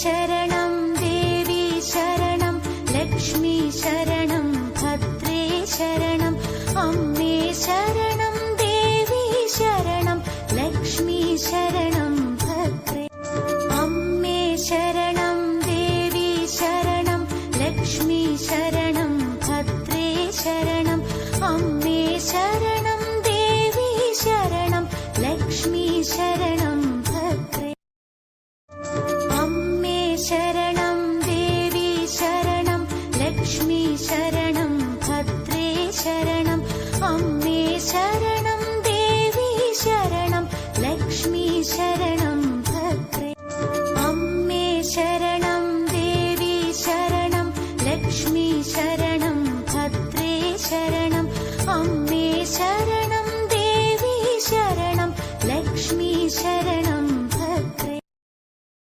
ശരണം ദേവി ശരണം ലക്ഷ്മി ശരണം ഭദ്രേ ശരണം അമ്മേ ശരണം ദേവി ശരണം ലക്ഷ്മി ശരണം ഭദ്രേ. അമ്മേ ശരണം ദേവി ശരണം ലക്ഷ്മി ശരണം ഭദ്രേ ശരണം അമ്മേ ശരണം. ശരണം ഭദ്രേ ശരണം അമ്മേ ശരണം ദേവി ശരണം ലക്ഷ്മി ശരണം.